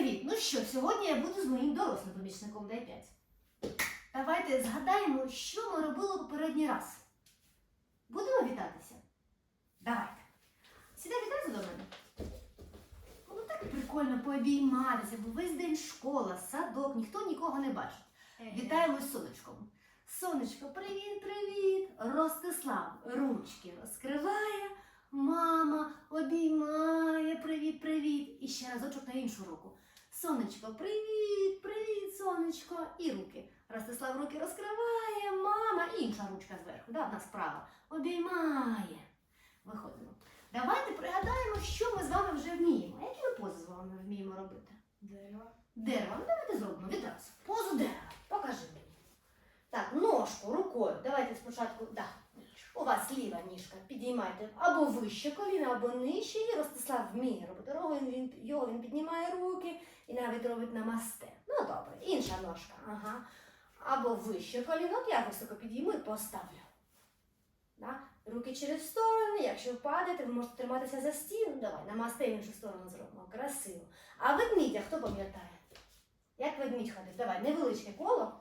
Привіт! Ну що, сьогодні я буду з моїм дорослим помічником дай 5. Давайте згадаємо, що ми робили попередній раз. Будемо вітатися? Давайте. Сідай відразу до мене. Ну так прикольно пообійматися, бо весь день школа, садок, ніхто нікого не бачить. Вітаємо з сонечком. Сонечко, привіт, привіт! Ростислав ручки розкриває, мама обіймає, привіт, привіт. І ще разочок на іншу руку. Сонечко, привіт, привіт, сонечко. І руки. Ростислав руки розкриває, мама, і інша ручка зверху, да, одна справа. Обіймає. Виходимо. Давайте пригадаємо, що ми з вами вже вміємо. Які ми пози з вами вміємо робити? Дерево. Дерево. Ну, давайте зробимо відразу. Позу дерева. Покажи мені. Так, ножку рукою. Давайте спочатку. Да. У вас ліва ніжка. Підіймайте або вище коліна, або нижче. І Ростислав вміє робити він, його він піднімає руки і навіть робить намасте. Ну добре, інша ножка. Ага. Або вище коліно, От я високо підійму і поставлю. Да? Руки через сторони. Якщо впадете, ви можете триматися за стіну. Давай, намасте в іншу сторону зробимо. Красиво. А ведмідя хто пам'ятає? Як ведмідь ходить? Давай, невеличке коло.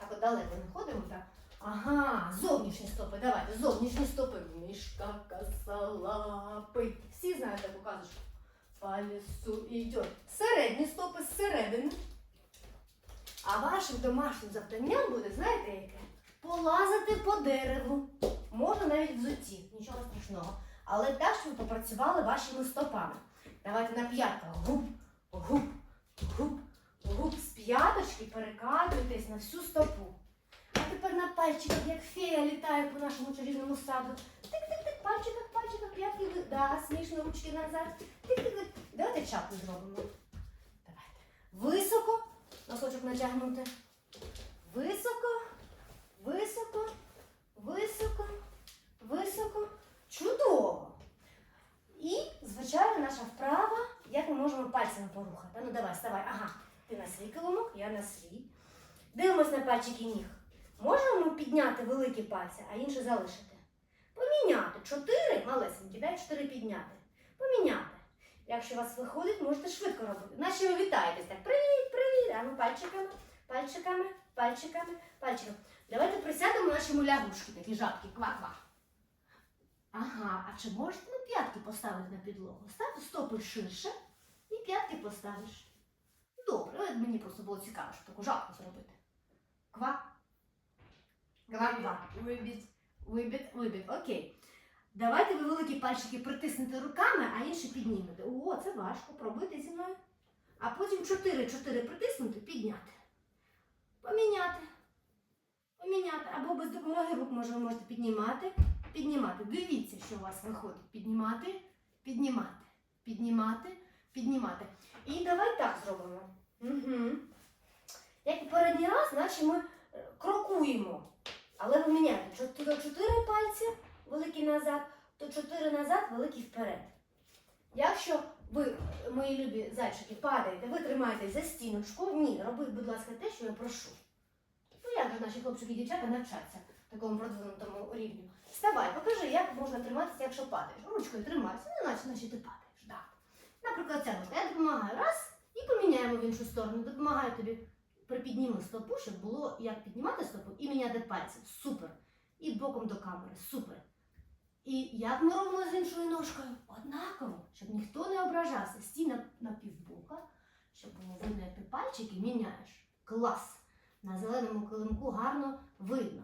Так от далеко не ходимо, так. Ага, зовнішні стопи. Давайте, зовнішні стопи. Мішка косолапий. Всі знають таку казочку. По лісу йде. Середні стопи зсередини. А вашим домашнім завданням буде, знаєте яке? Полазити по дереву. Можна навіть взуті, нічого страшного. Але так, щоб ви попрацювали вашими стопами. Давайте на п'ятках. Гуп, гуп, гуп, гуп. З п'яточки перекатуйтесь на всю стопу. На пальчиках, як фея літає по нашому чарівному саду. Тик-тик-тик, пальчиках, пальчиках, п'ятки, да, смішно, ручки назад. Тик-тик-тик. Давайте чапку зробимо. Давайте. Високо, носочок натягнути. Високо, високо, високо, високо. Чудово! І, звичайно, наша вправа, як ми можемо пальцями порухати. Ну давай, вставай. Ага, ти на свій килимок, я на свій. Дивимось на пальчики ніг. Можемо підняти великі пальці, а інші залишити. Поміняти. Чотири малесенькі, дай чотири підняти. Поміняти. Якщо у вас виходить, можете швидко робити. Наче ви вітаєтесь так. Привіт, привіт. А ну пальчиками, пальчиками, пальчиками, пальчиками. Давайте присядемо наші лягушки, такі жабки, ква-ква. Ага, а чи можете на п'ятки поставити на підлогу? Став стопи ширше і п'ятки поставиш. Добре, мені просто було цікаво, щоб таку жабку зробити. Ква. Ква-ква. Вибіть. Вибіт, вибіт, окей. Давайте ви великі пальчики притиснете руками, а інші піднімете. О, це важко, пробуйте зі мною. А потім 4-4 притиснути, підняти. Поміняти. Поміняти. Або без допомоги рук може, ви можете піднімати, піднімати. Дивіться, що у вас виходить. Піднімати, піднімати, піднімати, піднімати. І давай так зробимо. Угу. Як попередній раз, наче ми е, крокуємо. Але ви міняєте то чотири пальці великі назад, то чотири назад, великі вперед. Якщо ви, мої любі зайчики, падаєте, ви тримаєтесь за стіночку, ні, робіть, будь ласка, те, що я прошу. Ну як же наші хлопчики і дівчата навчаться такому продвинутому рівню? Вставай, покажи, як можна триматися, якщо падаєш. Ручкою тримайся, ну наче, наче ти падаєш. Да. Наприклад, ця ножка. Я допомагаю раз і поміняємо в іншу сторону. Допомагаю тобі припідніми стопу, щоб було як піднімати стопу і міняти пальці. Супер. І боком до камери. Супер. І як ми робимо з іншою ножкою? Однаково, щоб ніхто не ображався. Стій на, на півбока, щоб було видно, як ти пальчики міняєш. Клас! На зеленому килимку гарно видно.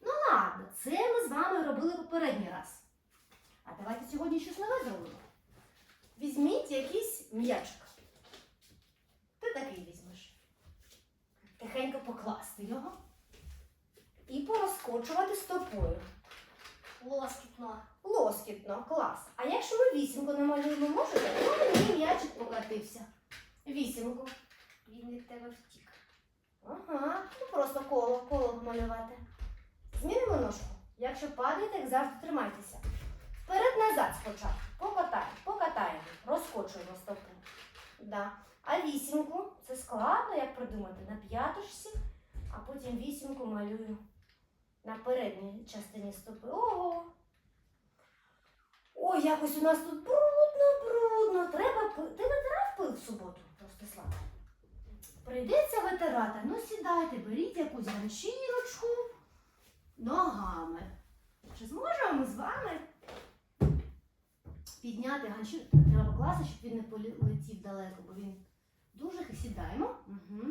Ну ладно, це ми з вами робили попередній раз. А давайте сьогодні щось нове зробимо. Візьміть якийсь м'ячик. Тихенько покласти його і порозкочувати стопою. Лоскітно. Лоскітно, клас. А якщо ми вісімку намалюємо, можете? Ну, мені м'ячик покатився. Вісімку. Він від тебе втік. Ага, ну просто коло, коло малювати. Змінимо ножку. Якщо падаєте, як завжди тримайтеся. Вперед-назад спочатку. Покатаємо, покатаємо, розкочуємо стопу. Да. А вісімку це складно, як придумати, на п'яточці, а потім вісімку малюю на передній частині стопи. Ого! Ой, якось у нас тут брудно, брудно. Треба Ти витирав пил в суботу? Прийдеться витирати. Ну сідайте, беріть якусь ганчірочку ногами. Чи зможемо ми з вами підняти ганчірку? Треба покласти, щоб він не полетів далеко, бо він дуже сідаємо. Угу.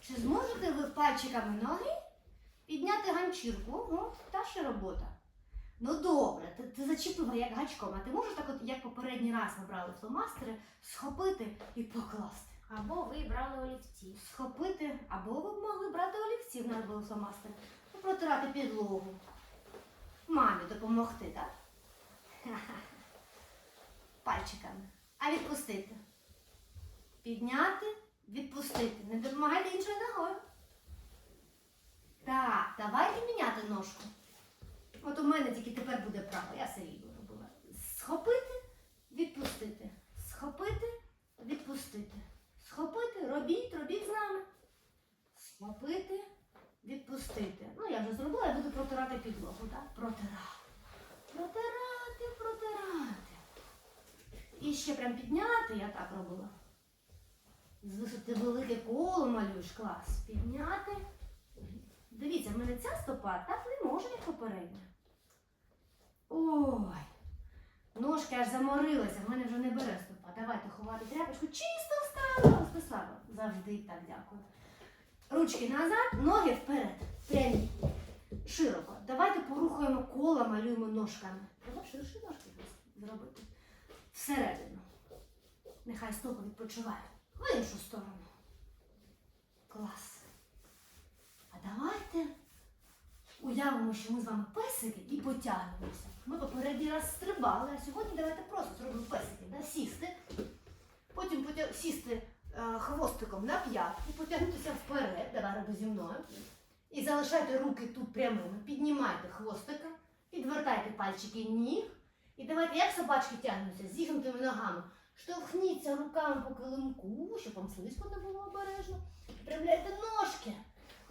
Чи зможете ви пальчиками ноги підняти ганчірку? Ого, та ще робота. Ну добре, ти, ти зачепила як гачком, а ти можеш так, от, як попередній раз ми брали фломастери, схопити і покласти. Або ви брали олівці. Схопити, або ви могли брати олівці, в нас були фломастери, і протирати підлогу. Мамі допомогти, так? Пальчиками. А відпустити. Підняти, відпустити. Не допомагайте іншою ногою. Так, давайте міняти ножку. От у мене тільки тепер буде право, я все рівно робила. Схопити, відпустити. Схопити, відпустити. Схопити, робіть, робіть з нами. Схопити, відпустити. Ну, я вже зробила, я буду протирати підлогу, так? Протирати. Протирати, протирати. І ще прям підняти, я так робила. З висоти велике коло малюєш клас. Підняти. Дивіться, в мене ця стопа так не може, як попередня. Ой. Ножки аж заморилися, в мене вже не бере стопа. Давайте ховати тряпочку. Чисто встала, Ростислава. Завжди так дякую. Ручки назад, ноги вперед. Прямі. Широко. Давайте порухаємо коло, малюємо ножками. Треба ширші ножки зробити. Всередину. Нехай стопи відпочивають. В іншу сторону. Клас. А давайте уявимо, що ми з вами песики і потягнемося. Ми попередній раз стрибали, а сьогодні давайте просто зробимо песики. Да? Сісти, потім потя... сісти е, хвостиком на п'ятки, потягнутися вперед, давай роби зі мною. І залишайте руки тут прямими. Піднімайте хвостика, підвертайте пальчики ніг. І давайте, як собачки тягнуться, зігнутими ногами. Штовхніться руками по килимку, щоб вам слизько не було обережно. Виправляйте ножки.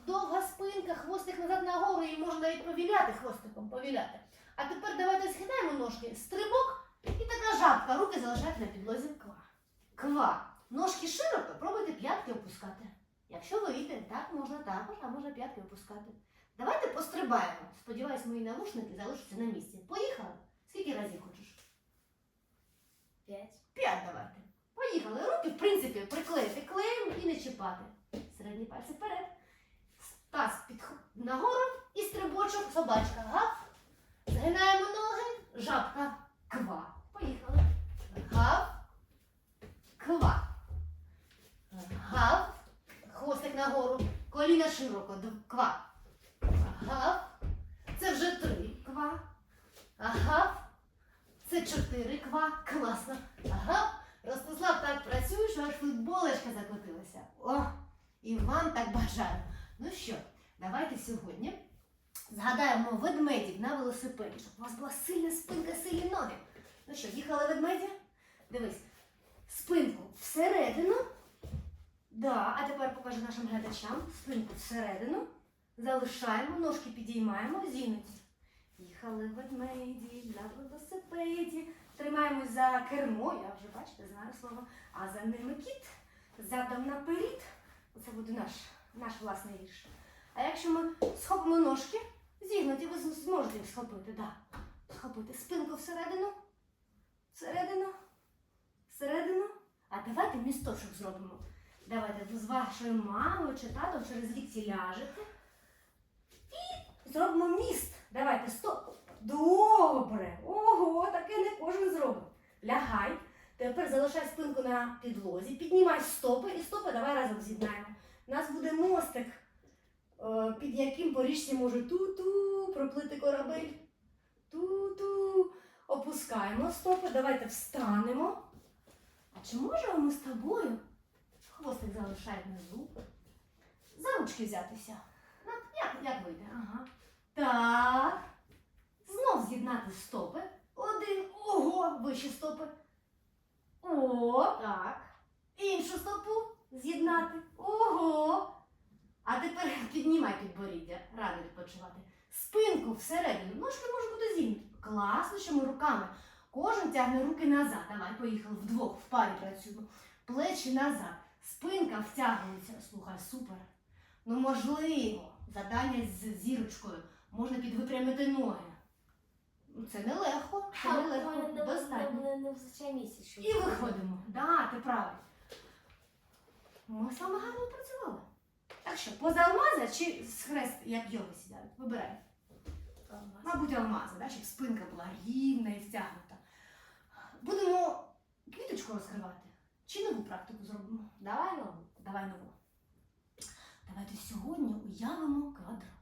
Довга спинка, хвостик назад нагору, і можна навіть повіляти хвостиком, повіляти. А тепер давайте згинаємо ножки, стрибок і така жабка. Руки залишайте на підлозі ква. Ква. Ножки широко, пробуйте п'ятки опускати. Якщо вийде, так можна також, а можна п'ятки опускати. Давайте пострибаємо. Сподіваюсь, мої навушники залишаться на місці. Поїхали. Скільки разів хочеш? П'ять. П'ять давайте. Поїхали. Руки, в принципі, приклеїти клеєм і не чіпати. Середні пальці вперед. Таз під нагору і стрибочок собачка. Гав. Згинаємо ноги. Жабка. Ква. Поїхали. Гав. Ква. Гав. Хвостик нагору. Коліна широко. Ква. Гав. Це вже три. Ква. Ага. Це чотири ква. Класно. Ага. Ростислав так працює, що аж футболочка закотилася. О, і вам так бажаю. Ну що, давайте сьогодні згадаємо ведмедів на велосипеді, щоб у вас була сильна спинка, сильні ноги. Ну що, їхали ведмеді? Дивись, спинку всередину. Да, а тепер покажу нашим глядачам. Спинку всередину. Залишаємо, ножки підіймаємо, зігнуті. Їхали ведмеді на велосипеді. Тримаємось за кермо, я вже бачите, знаю слово. А за ними кіт, задом наперед. Це буде наш, наш власний вірш. А якщо ми схопимо ножки, зігнуті, ви зможете їх схопити, да. Схопити спинку всередину, всередину, всередину. А давайте місточок зробимо. Давайте з вашою мамою чи татом через лікті ляжете. І зробимо міст. Давайте стоп. Добре. Ого, таке не кожен зробить. Лягай. Тепер залишай спинку на підлозі, піднімай стопи і стопи давай разом з'єднаємо. У нас буде мостик, е, під яким по річці може ту-ту проплити корабель. Ту-ту. Опускаємо стопи, давайте встанемо. А чи можемо ми з тобою? Хвостик залишай внизу. За ручки взятися. Ну, Як, як вийде? Ага. Так. Знов з'єднати стопи. Один. Ого, вищі стопи. О, так. Іншу стопу з'єднати. Ого. А тепер піднімай підборіддя. Радо відпочивати. Спинку всередину. Ножки можуть бути зігнуті. Класно, що ми руками. Кожен тягне руки назад. Давай, поїхали вдвох, в парі працюємо. Плечі назад. Спинка втягується. Слухай, супер. Ну, можливо, завдання з зірочкою можна підвипрямити ноги. Ну, Це нелегко, це нелегко, не- достатньо. І виходимо. Да, ти правий. Ми саме гарно працювали. Так що, поза алмаза чи з хрест, як йоги сідають? Вибирай. Мабуть, алмаза, да? щоб спинка була рівна і втягнута. Будемо квіточку розкривати. Чи нову практику зробимо? Давай нову. Давай нову. Давайте сьогодні уявимо квадрат.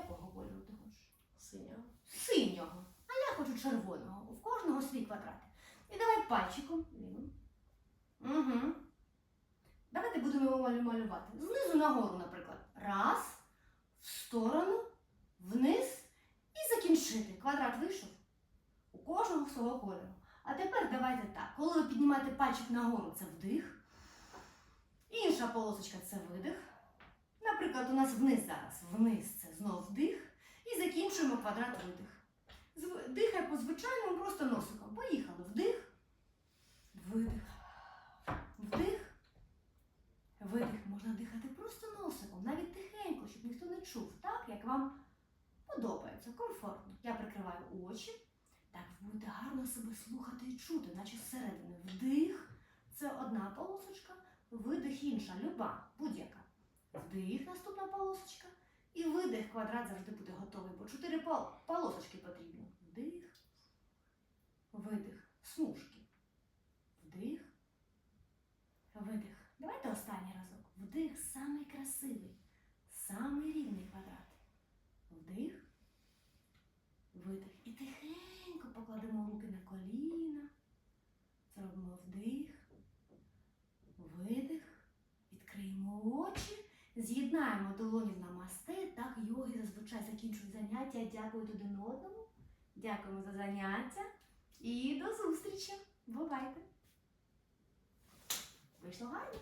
Якого кольору ти хочеш? Синя. Синього. А я хочу червоного. У кожного свій квадрат. І давай пальчиком. Угу. Давайте будемо його малювати. Знизу нагору, наприклад. Раз, в сторону, вниз і закінчити. Квадрат вийшов. У кожного свого кольору. А тепер давайте так. Коли ви піднімаєте пальчик нагору, це вдих. Інша полосочка це видих. Наприклад, у нас вниз зараз. Вниз це знов вдих. І закінчуємо квадрат видих. Дихай по звичайному просто носиком. Поїхали. Вдих. Видих. Вдих. Видих. Можна дихати просто носиком, навіть тихенько, щоб ніхто не чув, так, як вам подобається, комфортно. Я прикриваю очі. Так, ви будете гарно себе слухати і чути, наче зсередини. Вдих це одна полосочка, видих інша, люба, будь-яка. Вдих, наступна полосочка. І видих, квадрат завжди буде готовий, бо чотири полосочки потрібно. Вдих, видих, смужки. Вдих, видих. Давайте останній разок. Вдих самий красивий, самий рівний квадрат. Вдих, видих. І тихенько покладемо руки на коліна. Зробимо вдих, видих, відкриємо очі. З'єднаємо долоні в намасте, так йоги зазвичай закінчують заняття, дякують один одному. Дякуємо за заняття і до зустрічі. Бувайте! Вийшло гарно.